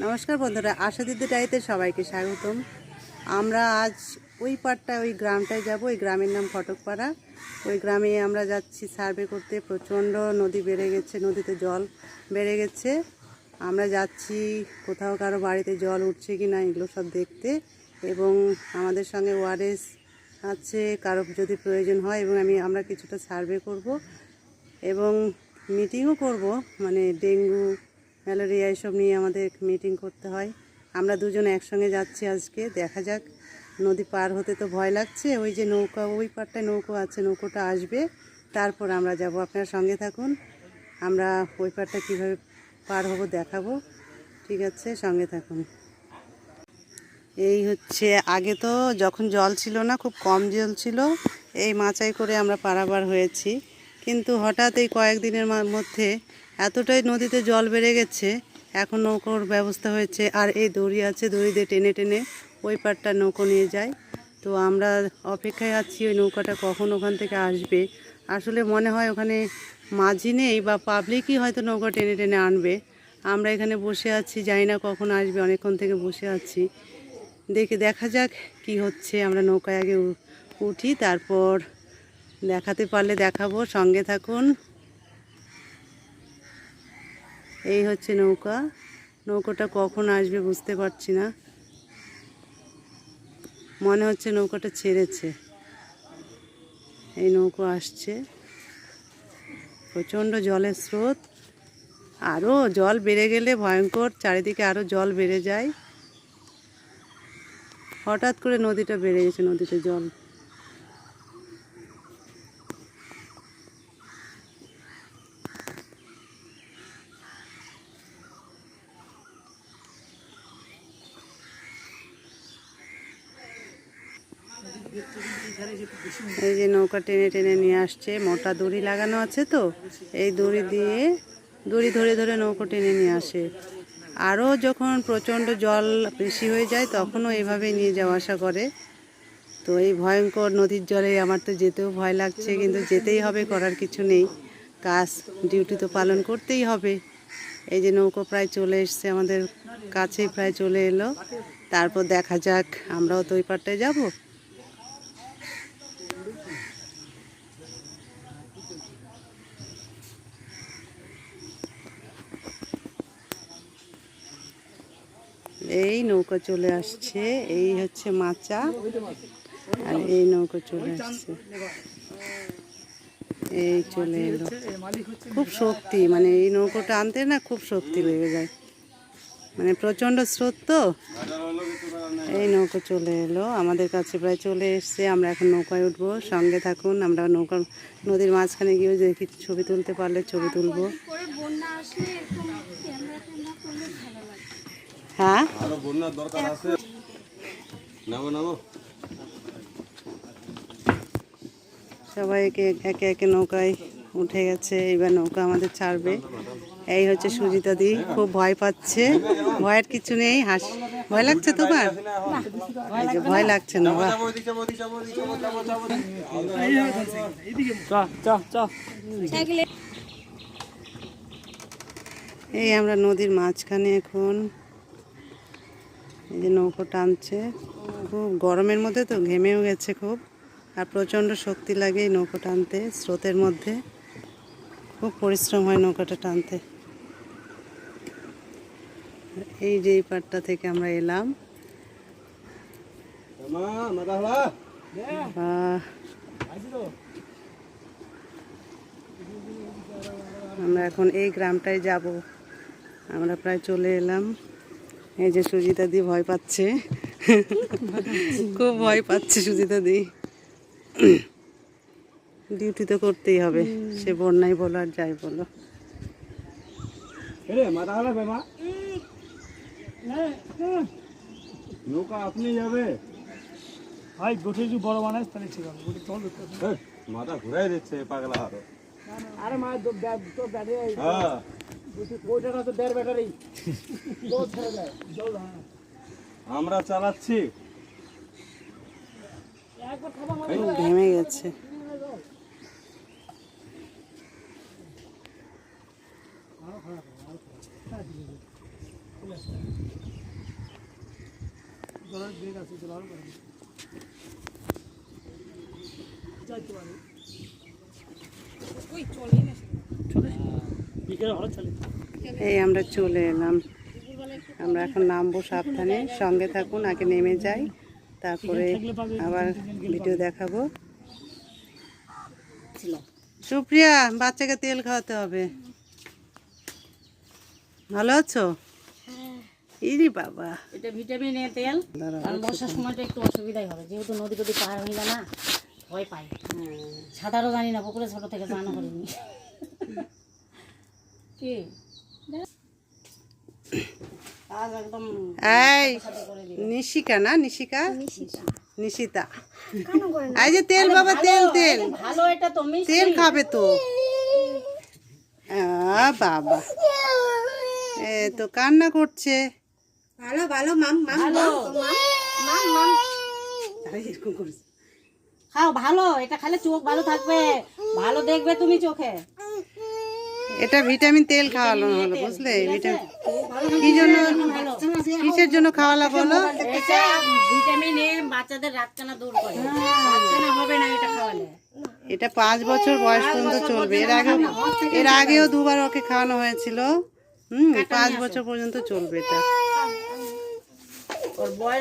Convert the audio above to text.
নমস্কার বন্ধুরা, আশা দিদি ডাইতে সবাইকে স্বাগতম। আমরা আজ ওই পাড়টা ওই গ্রামটায় যাব, ওই গ্রামের নাম ফটকপাড়া। ওই গ্রামে আমরা যাচ্ছি, সার্ভে করতে। প্রচণ্ড নদী বেড়ে গেছে, নদীতে জল বেড়ে গেছে। আমরা যাচ্ছি, কোথাও কারও বাড়িতে জল উঠছে কি না এগুলো সব দেখতে। এবং আমাদের সঙ্গে ওয়ারেস আছে, কারও যদি প্রয়োজন হয়, এবং আমি, আমরা কিছুটা সার্ভে করব। এবং মিটিংও করব মানে ডেঙ্গু ম্যালেরিয়া এসব নিয়ে আমাদের মিটিং করতে হয়। আমরা দুজন একসঙ্গে যাচ্ছি আজকে, দেখা যাক। নদী পার হতে তো ভয় লাগছে, ওই যে নৌকা, ওই পারটায় নৌকো আছে, নৌকোটা আসবে। তারপর আমরা যাব, আপনার সঙ্গে থাকুন। আমরা ওই পারটা কীভাবে পার হব দেখাবো। ঠিক আছে, সঙ্গে থাকুন। এই হচ্ছে, আগে তো যখন জল ছিল না, খুব কম জল ছিল, এই মাচাই করে আমরা পারাবার হয়েছি। কিন্তু হঠাৎ এই কয়েকদিনের মধ্যে এতটাই নদীতে জল বেড়ে গেছে, এখন নৌকোর ব্যবস্থা হয়েছে। আর এই দড়ি আছে, দড়ি দিয়ে টেনে টেনে ওই পারটা নৌকো নিয়ে যায়। তো আমরা অপেক্ষায় আছি, ওই নৌকাটা কখন ওখান থেকে আসবে? আসলে মনে হয় ওখানে মাঝি নেই বা পাবলিকই হয়তো নৌকা টেনে টেনে আনবে। আমরা এখানে বসে আছি, জানি না কখন আসবে, অনেকক্ষণ থেকে বসে আছি। দেখে, দেখা যাক কি হচ্ছে। আমরা নৌকায় আগে উঠি, তারপর দেখাতে পারলে দেখাবো। সঙ্গে থাকুন। এই হচ্ছে নৌকা। নৌকাটা কখন আসবে বুঝতে পারছি না। মনে হচ্ছে নৌকাটা ছেড়েছে। এই নৌকো আসছে। প্রচণ্ড জলের স্রোত। আরও জল বেড়ে গেলে ভয়ঙ্কর, চারিদিকে আরও জল বেড়ে যায়। হঠাৎ করে নদীটা বেড়ে গেছে, নদীতে জল। এই যে নৌকা টেনে টেনে নিয়ে আসছে, মোটা দড়ি লাগানো আছে তো, এই দড়ি দিয়ে দড়ি ধরে ধরে নৌকো টেনে নিয়ে আসে। আরও যখন প্রচণ্ড জল বেশি হয়ে যায়, তখনও এভাবেই নিয়ে যাওয়া আসা করে। তো এই ভয়ঙ্কর নদীর জলে আমার তো যেতেও ভয় লাগছে, কিন্তু যেতেই হবে করার কিছু নেই। কাজ, ডিউটি তো পালন করতেই হবে। এই যে নৌকো প্রায় চলে এসছে, আমাদের কাছেই প্রায় চলে এলো। তারপর দেখা যাক, আমরাও তো ওই পারটায় যাব। এই নৌকা চলে আসছে, এই হচ্ছে মাচা, আর এই নৌকা চলে আসছে। এই চলে এলো। খুব শক্তি মানে এই নৌকোটা আনতে না খুব শক্তি লেগে যায়। মানে প্রচণ্ড স্রোত তো। এই নৌকো চলে এলো, আমাদের কাছে প্রায় চলে এসছে, আমরা এখন নৌকায় উঠবো, সঙ্গে থাকুন, আমরা নৌকা নদীর মাঝখানে গিয়ে দেখি ছবি তুলতে পারলে ছবি তুলবো করে বন্যা আসলে এরকম ক্যামেরা ট্যামেরা করলে ভালো লাগে হ্যাঁ? আরও বন্যার দরকার আছে। নামো নামো। সবাই একে একে একে নৌকায় উঠে গেছে এবার নৌকা আমাদের ছাড়বে। এই হচ্ছে সুজিতা দি খুব ভয় পাচ্ছে। ভয়ের কিছু নেই হাস ভয় লাগছে তোমার? ভয় লাগছে না এই আমরা নদীর মাঝখানে এখন। যে নৌকো টানছে। খুব গরমের মধ্যে তো ঘেমেও গেছে খুব। আর প্রচণ্ড শক্তি লাগে এই নৌকো টানতে, স্রোতের মধ্যে। খুব পরিশ্রম হয় নৌকাটা টানতে। এই যে এই পাটটা থেকে আমরা এলাম। আমরা এখন এই গ্রামটায় যাব। আমরা প্রায় চলে এলাম। এই যে সুজিতা দি ভয় পাচ্ছে। খুব ভয় পাচ্ছে সুজিতা দি। ডিউটি তো করতেই হবে। সে বন্যাই বলো আর যাই বলো। নৌকা আপনি যাবে। ভাই গোঠে যদি বড় বানাস তাহলে ঠিক হবে। গোটে চল মাথা ঘুরাই দিচ্ছে পাগলা আরও আরে মা তো ব্যাটারি হ্যাঁ তো জল হ্যাঁ। আমরা চালাচ্ছি। ঘেমে গেছে। বিকেলে চলে এই আমরা চলে এলাম। আমরা এখন নামবো সাবধানে সঙ্গে থাকুন আগে নেমে যাই তারপরে আবার ভিডিও দেখাবো। সুপ্রিয়া বাচ্চাকে তেল খাওয়াতে হবে। ভালো আছো? ইরি বাবা। এটা ভিটামিন এ তেল। কারণ বর্ষার সময়টা একটু অসুবিধাই হবে। যেহেতু নদী টদী পার হইলে না ভয় পাই। সাঁতারও জানি না পুকুরে ছোট থেকে স্নানও করিনি। এই নিশিকা না? নিশিকা? নিশিতা। এই যে তেল বাবা তেল তেল। ভালো এটা তো তেল খাবে তো। বাবা। এ তো কান্না করছে। ভালো খাও ভালো এটা খেলে চোখ ভালো থাকবে। ভালো দেখবে তুমি চোখে। এটা ভিটামিন তেল খাওয়ানো হলো বুঝলে? ভিটামিন কি জন্য কিসের জন্য খাওয়ালা বলো? এটা ভিটামিন এ বাচ্চাদের রাতকানা দূর করে। রাতকানা হবে না এটা খাওয়ালে। এটা পাঁচ বছর বয়স পর্যন্ত চলবে। এর আগেও এর আগেও দুবার ওকে খাওয়ানো হয়েছিল। হুম পাঁচ বছর পর্যন্ত চলবে এটা। ওর বয়স